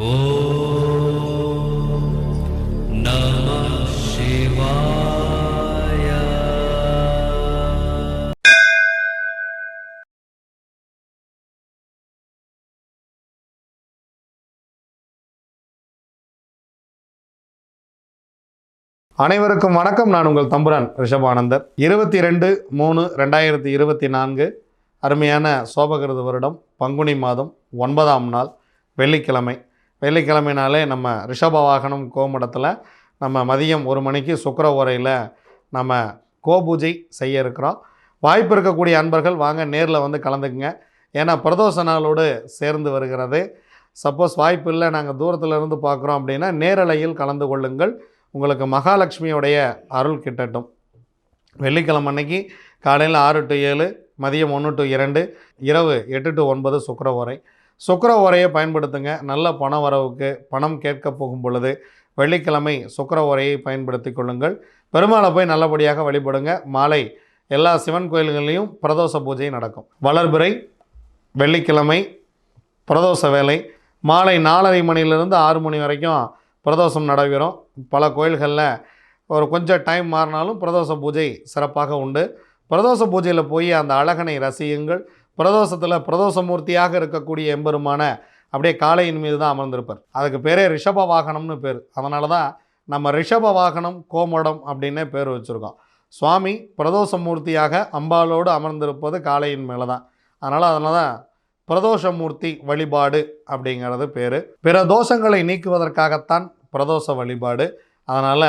அனைவருக்கும் வணக்கம். நான் உங்கள் தம்புரான் ரிஷபானந்தர். இருபத்தி ரெண்டு மூணு ரெண்டாயிரத்தி இருபத்தி நான்கு அருமையான சோபகிருத வருடம் பங்குனி மாதம் ஒன்பதாம் நாள் வெள்ளிக்கிழமை. வெள்ளிக்கிழமைனாலே நம்ம ரிஷப வாகனம் கோமடத்தில் நம்ம மதியம் ஒரு மணிக்கு சுக்கர உரையில் நம்ம கோபூஜை செய்ய இருக்கிறோம். வாய்ப்பு இருக்கக்கூடிய அன்பர்கள் வாங்க நேரில் வந்து கலந்துக்குங்க. ஏன்னா பிரதோஷ நாளோடு சேர்ந்து வருகிறது. சப்போஸ் வாய்ப்பு இல்லை நாங்கள் தூரத்தில் இருந்து பார்க்குறோம் அப்படின்னா நேரலையில் கலந்து கொள்ளுங்கள். உங்களுக்கு மகாலட்சுமியுடைய அருள் கிட்டட்டும். வெள்ளிக்கிழமை அன்னைக்கு காலையில் ஆறு டு ஏழு மதியம் ஒன்று டு இரண்டு இரவு எட்டு டு ஒன்பது சுக்கர உரை சுக்கர உரையை பயன்படுத்துங்க. நல்ல பண வரவுக்கு பணம் கேட்க போகும் பொழுது வெள்ளிக்கிழமை சுக்கர உரையை பயன்படுத்தி கொள்ளுங்கள். பெருமாளை போய் நல்லபடியாக வழிபடுங்க. மாலை எல்லா சிவன் கோயில்கள்லேயும் பிரதோஷ பூஜை நடக்கும். வளர்பிறை வெள்ளிக்கிழமை பிரதோஷ வேலை மாலை நாலரை மணிலிருந்து ஆறு மணி வரைக்கும் பிரதோஷம் நடைபெறும். பல கோயில்களில் ஒரு கொஞ்சம் டைம் மாறினாலும் பிரதோஷ பூஜை சிறப்பாக உண்டு. பிரதோஷ பூஜையில் போய் அந்த அழகனை ரசியுங்கள். பிரதோஷத்தில் பிரதோஷமூர்த்தியாக இருக்கக்கூடிய எம்பெருமான அப்படியே காளையின் மீது தான் அமர்ந்திருப்பார். அதுக்கு பேரே ரிஷப வாகனம்னு பேர். அதனால தான் நம்ம ரிஷப வாகனம் கோமடம் அப்படின்னே பேர் வச்சுருக்கோம். சுவாமி பிரதோஷமூர்த்தியாக அம்பாலோடு அமர்ந்திருப்பது காளையின் மேலே தான் அதனால் அதனால தான் பிரதோஷமூர்த்தி வழிபாடு அப்படிங்கிறது பேர். பிற தோஷங்களை நீக்குவதற்காகத்தான் பிரதோஷ வழிபாடு. அதனால்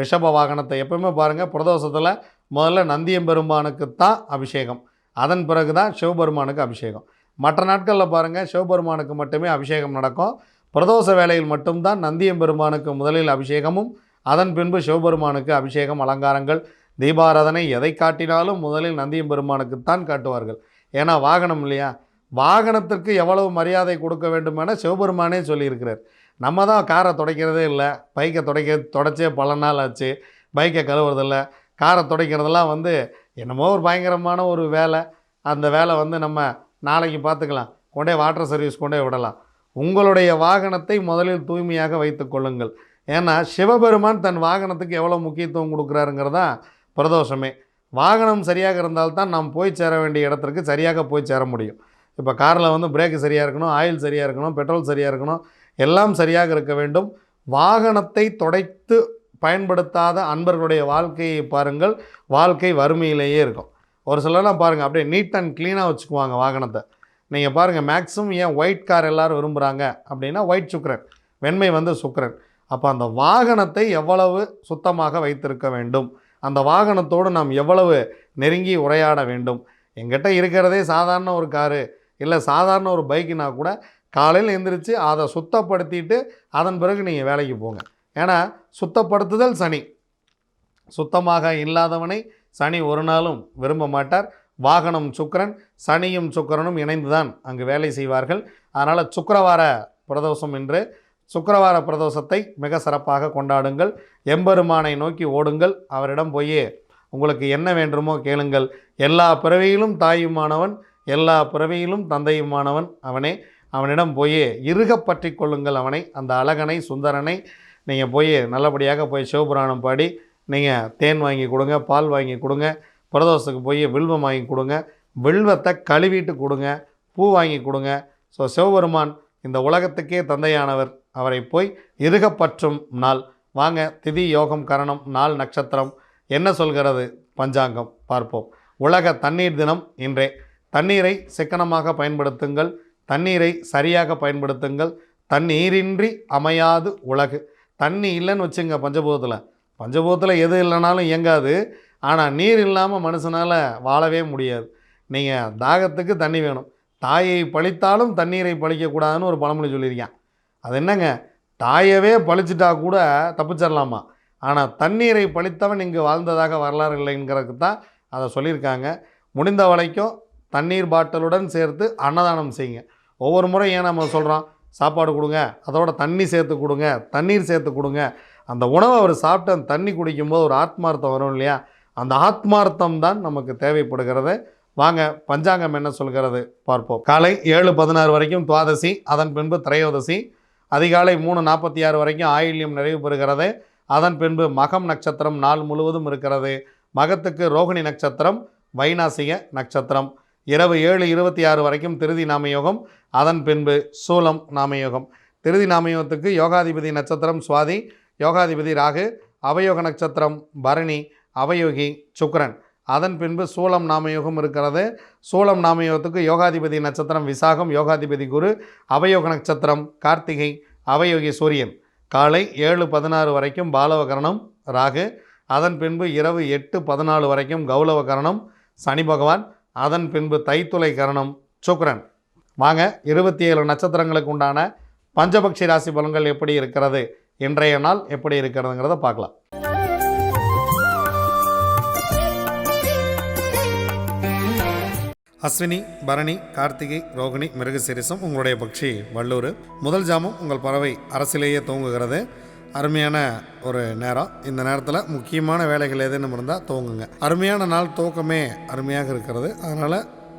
ரிஷப வாகனத்தை எப்பவுமே பாருங்கள் பிரதோஷத்தில் முதல்ல நந்தியம்பெருமானுக்கு தான் அபிஷேகம். அதன் பிறகு தான் சிவபெருமானுக்கு அபிஷேகம். மற்ற நாட்களில் பாருங்கள் சிவபெருமானுக்கு மட்டுமே அபிஷேகம் நடக்கும். பிரதோஷ வேலையில் மட்டும்தான் நந்தியம்பெருமானுக்கு முதலில் அபிஷேகமும் அதன் பின்பு சிவபெருமானுக்கு அபிஷேகம் அலங்காரங்கள் தீபாராதனை எதை காட்டினாலும் முதலில் நந்தியம்பெருமானுக்குத்தான் காட்டுவார்கள். ஏன்னா வாகனம் இல்லையா? வாகனத்திற்கு எவ்வளவு மரியாதை கொடுக்க வேண்டும் என சிவபெருமானே சொல்லியிருக்கிறார். நம்ம தான் காரை துடைக்கிறதே இல்லை. பைக்கை துடைக்க தொடச்சே பல நாள் ஆச்சு. பைக்கை கழுவுறதில்ல. காரை துடைக்கிறதெல்லாம் வந்து என்னமோ ஒரு பயங்கரமான ஒரு வேலை. அந்த வேலை வந்து நம்ம நாளைக்கு பார்த்துக்கலாம். கொண்டே வாட்டர் சர்வீஸ் கொண்டே விடலாம். உங்களுடைய வாகனத்தை முதலில் தூய்மையாக வைத்து கொள்ளுங்கள். ஏன்னா சிவபெருமான் தன் வாகனத்துக்கு எவ்வளோ முக்கியத்துவம் கொடுக்குறாருங்கிறதா பிரதோஷமே. வாகனம் சரியாக இருந்தால்தான் நாம் போய் சேர வேண்டிய இடத்திற்கு சரியாக போய் சேர முடியும். இப்போ காரில் வந்து பிரேக்கு சரியாக இருக்கணும் ஆயில் சரியாக இருக்கணும் பெட்ரோல் சரியாக இருக்கணும் எல்லாம் சரியாக இருக்க வேண்டும். வாகனத்தை தொடைத்து பயன்படுத்தாத அன்பர்களுடைய வாழ்க்கையை பாருங்கள். வாழ்க்கை வறுமையிலேயே இருக்கும். ஒரு சிலர்லாம் பாருங்கள் அப்படியே நீட் அண்ட் க்ளீனாக வச்சுக்குவாங்க வாகனத்தை. நீங்கள் பாருங்கள் மேக்ஸிமம் ஏன் ஒயிட் கார் எல்லாரும் விரும்புகிறாங்க அப்படின்னா ஒயிட் சுக்கரன் வெண்மை வந்து சுக்கரன். அப்போ அந்த வாகனத்தை எவ்வளவு சுத்தமாக வைத்திருக்க வேண்டும்? அந்த வாகனத்தோடு நாம் எவ்வளவு நெருங்கி உரையாட வேண்டும்? எங்கிட்ட இருக்கிறதே சாதாரண ஒரு காரு இல்லை சாதாரண ஒரு பைக்குனா கூட காலையில் எழுந்திரிச்சு அதை சுத்தப்படுத்திட்டு அதன் பிறகு நீங்கள் வேலைக்கு போங்க. ஏன்னா சுத்தப்படுத்துதல் சனி. சுத்தமாக இல்லாதவனை சனி ஒரு நாளும் விரும்ப மாட்டார். வாகனம் சுக்கிரன் சனியும் சுக்கிரனும் இணைந்து தான் அங்கு வேலை செய்வார்கள். அதனால் சுக்கரவார பிரதோஷம் என்று சுக்கரவார பிரதோஷத்தை மிக சிறப்பாக கொண்டாடுங்கள். எம்பெருமானை நோக்கி ஓடுங்கள். அவரிடம் போய் உங்களுக்கு என்ன வேண்டுமோ கேளுங்கள். எல்லா பிறவியிலும் தாயுமானவன் எல்லா பிறவியிலும் தந்தையுமானவன் அவனே. அவனிடம் போய் இறுக பற்றி கொள்ளுங்கள் அவனை. அந்த அழகனை சுந்தரனை நீங்கள் போய் நல்லபடியாக போய் சிவபுராணம் பாடி நீங்கள் தேன் வாங்கி கொடுங்க பால் வாங்கி கொடுங்க பிரதோஷத்துக்கு போய் வில்வம் வாங்கி கொடுங்க வில்வத்தை கழுவிட்டு கொடுங்க பூ வாங்கி கொடுங்க. ஸோ சிவபெருமான் இந்த உலகத்துக்கே தந்தையானவர். அவரை போய் இருகப்பற்றும் நாள். வாங்க திதி யோகம் கரணம் நாள் நட்சத்திரம். என்ன சொல்கிறது? பஞ்சாங்கம். பார்ப்போம். உலக தண்ணீர் தினம் இன்றே. தண்ணீரை சிக்கனமாக பயன்படுத்துங்கள். தண்ணீரை சரியாக பயன்படுத்துங்கள். தண்ணீரின்றி அமையாது உலகு. தண்ணி இல்லைன்னு வச்சுங்க பஞ்சபூதத்தில். பஞ்சபூதத்தில் எது இல்லைனாலும் இயங்காது. ஆனால் நீர் இல்லாமல் மனுஷனால் வாழவே முடியாது. நீங்கள் தாகத்துக்கு தண்ணி வேணும். தாயை பழித்தாலும் தண்ணீரை பழிக்கக்கூடாதுன்னு ஒரு பழமொழி சொல்லியிருக்கேன். அது என்னங்க? தாயவே பழிச்சிட்டா கூட தப்பிச்சிடலாமா? ஆனால் தண்ணீரை பழித்தவன் இங்கு வாழ்ந்ததாக வரலாறு இல்லைங்கிறதுக்கு தான் அதை சொல்லியிருக்காங்க. முடிந்த வரைக்கும் தண்ணீர் பாட்டிலுடன் சேர்த்து அன்னதானம் செய்யுங்க. ஒவ்வொரு முறை ஏன் நம்ம சொல்கிறோம் சாப்பாடு கொடுங்க அதோட தண்ணி சேர்த்து கொடுங்க தண்ணீர் சேர்த்து கொடுங்க. அந்த உணவை அவர் சாப்பிட்டு அந்த தண்ணி குடிக்கும்போது ஒரு ஆத்மார்த்தம் வரும் இல்லையா? அந்த ஆத்மார்த்தம் தான் நமக்கு தேவைப்படுகிறது. வாங்க பஞ்சாங்கம் என்ன சொல்கிறது பார்ப்போம். காலை ஏழு பதினாறு வரைக்கும் துவாதசி அதன் பின்பு திரையோதசி. அதிகாலை மூணு நாற்பத்தி ஆறு வரைக்கும் ஆயில்யம் நிறைவு பெறுகிறது. அதன் பின்பு மகம் நட்சத்திரம் நாள் முழுவதும் இருக்கிறது. மகத்துக்கு ரோகிணி நட்சத்திரம் வைநாசிக நட்சத்திரம். இரவு ஏழு இருபத்தி ஆறு வரைக்கும் திருதி நாமயோகம். அதன் பின்பு சூலம் நாமயோகம். திருதி நாமயோகத்துக்கு யோகாதிபதி நட்சத்திரம் சுவாதி யோகாதிபதி ராகு அவயோக நட்சத்திரம் பரணி அவயோகி சுக்கரன். அதன் பின்பு சூலம் நாமயோகம் இருக்கிறது. சூலம் நாமயோகத்துக்கு யோகாதிபதி நட்சத்திரம் விசாகம் யோகாதிபதி குரு அவயோக நட்சத்திரம் கார்த்திகை அவயோகி சூரியன். காலை ஏழு பதினாறு வரைக்கும் பாலவகரணம் ராகு. அதன் பின்பு இரவு எட்டு பதினாலு வரைக்கும் கௌலவ கரணம் சனி பகவான். அதன் பின்பு தைத்துளை கரணம் சுக்கரன். வாங்க இருபத்தி ஏழு நட்சத்திரங்களுக்கு உண்டான பஞ்சபக்ஷி ராசி பலன்கள் எப்படி இருக்கிறது இன்றைய நாள் எப்படி இருக்கிறதுங்கிறத பார்க்கலாம். அஸ்வினி பரணி கார்த்திகை ரோகிணி மிருகசிரிசம் உங்களுடைய பக்ஷி வள்ளூர். முதல் ஜாமம் உங்கள் பறவை அரசிலேயே தூங்குகிறது. அருமையான ஒரு நேரம். இந்த நேரத்தில் முக்கியமான வேலைகள் எதுன்னு இருந்தால் தூங்குங்க. அருமையான நாள் தூக்கமே அருமையாக இருக்கிறது. அதனால்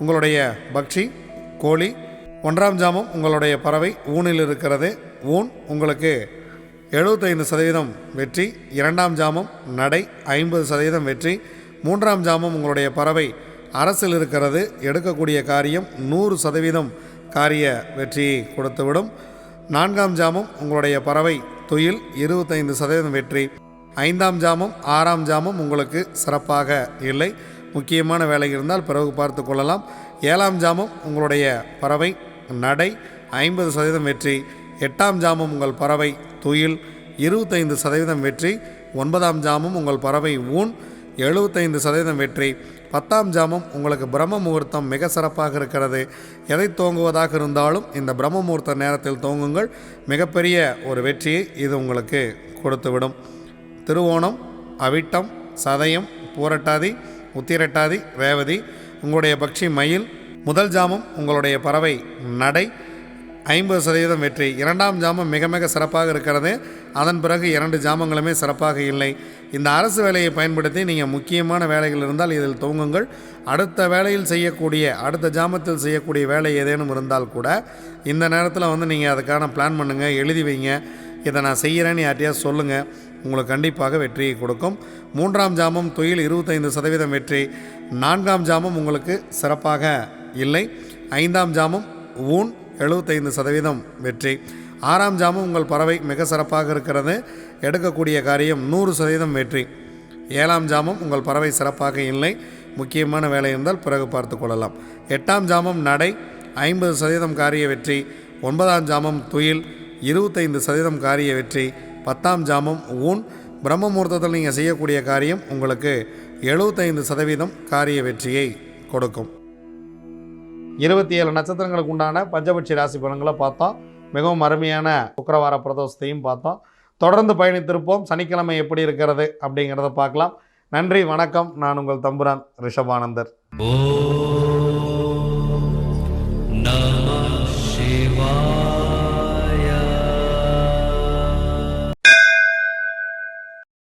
உங்களுடைய பக்ஷி கோழி ஒன்றாம் ஜாமம் உங்களுடைய பறவை ஊனில் இருக்கிறது. ஊன் உங்களுக்கு எழுபத்தைந்து சதவீதம் வெற்றி இரண்டாம் ஜாமம் நடை ஐம்பது சதவீதம் வெற்றி மூன்றாம் ஜாமம் உங்களுடைய பறவை அரசில் இருக்கிறது. எடுக்கக்கூடிய காரியம் நூறு சதவீதம் காரிய வெற்றியை கொடுத்துவிடும். நான்காம் ஜாமம் உங்களுடைய பறவை துயில் இருபத்தைந்து சதவீதம் வெற்றி ஐந்தாம் ஜாமம் ஆறாம் ஜாமம் உங்களுக்கு சிறப்பாக இல்லை. முக்கியமான வேலை இருந்தால் பிறகு பார்த்து கொள்ளலாம். ஏழாம் ஜாமம் உங்களுடைய பறவை நடை ஐம்பது சதவீதம் வெற்றி. எட்டாம் ஜாமம் உங்கள் பறவை துயில் இருபத்தைந்து சதவீதம் வெற்றி. ஒன்பதாம் ஜாமம் உங்கள் பறவை ஊன் எழுபத்தைந்து சதவீதம் வெற்றி. பத்தாம் ஜாமம் உங்களுக்கு பிரம்ம முகூர்த்தம் மிக சிறப்பாக இருக்கிறது. எதை தோங்குவதாக இருந்தாலும் இந்த பிரம்ம முகூர்த்த நேரத்தில் தோங்குங்கள். மிகப்பெரிய ஒரு வெற்றியை இது உங்களுக்கு கொடுத்துவிடும். திருவோணம் அவிட்டம் சதயம் பூரட்டாதி உத்திரட்டாதி ரேவதி உங்களுடைய பக்ஷி மயில் முதல் ஜாமம் உங்களுடைய பறவை நடை ஐம்பது சதவீதம் வெற்றி. இரண்டாம் ஜாமம் மிக மிக சிறப்பாக இருக்கிறது. அதன் பிறகு இரண்டு ஜாமங்களுமே சிறப்பாக இல்லை. இந்த அரசு வேலையை பயன்படுத்தி நீங்கள் முக்கியமான வேலைகள் இருந்தால் இதில் துவங்குங்கள். அடுத்த வேலையில் செய்யக்கூடிய அடுத்த ஜாமத்தில் செய்யக்கூடிய வேலை ஏதேனும் இருந்தால் கூட இந்த நேரத்தில் வந்து நீங்கள் அதுக்கான பிளான் பண்ணுங்கள் எழுதி வைங்க. இதை நான் செய்கிறேன்னு யார்ட்டையா சொல்லுங்கள் உங்களுக்கு கண்டிப்பாக வெற்றியை கொடுக்கும். மூன்றாம் ஜாமம் துயில் இருபத்தைந்து சதவீதம் வெற்றி. நான்காம் ஜாமம் உங்களுக்கு சிறப்பாக இல்லை. ஐந்தாம் ஜாமம் ஊன் எழுபத்தைந்து சதவீதம் வெற்றி. ஆறாம் ஜாமம் உங்கள் பறவை மிக சிறப்பாக இருக்கிறது. எடுக்கக்கூடிய காரியம் நூறு சதவீதம் வெற்றி. ஏழாம் ஜாமம் உங்கள் பறவை சிறப்பாக இல்லை. முக்கியமான வேலை இருந்தால் பிறகு பார்த்து கொள்ளலாம். எட்டாம் ஜாமம் நடை ஐம்பது சதவீதம் காரிய வெற்றி. ஒன்பதாம் ஜாமம் துயில் இருபத்தைந்து சதவீதம் காரிய வெற்றி. பத்தாம் ஜாமம் ஊன். பிரம்ம முகூர்த்தத்தில் நீங்கள் செய்யக்கூடிய காரியம் உங்களுக்கு எழுபத்தைந்து சதவீதம் காரிய வெற்றியை கொடுக்கும். இருபத்தி ஏழு நட்சத்திரங்களுக்கு உண்டான பஞ்சபட்சி ராசி பலன்களை பார்த்தோம் மிகவும் அருமையான சுக்கரவார பிரதோஷத்தையும் பார்த்தோம் தொடர்ந்து பயணித்திருப்போம். சனிக்கிழமை எப்படி இருக்கிறது அப்படிங்கிறத பார்க்கலாம். நன்றி வணக்கம். நான் உங்கள் தம்புரான் ரிஷபானந்தர். ஓ.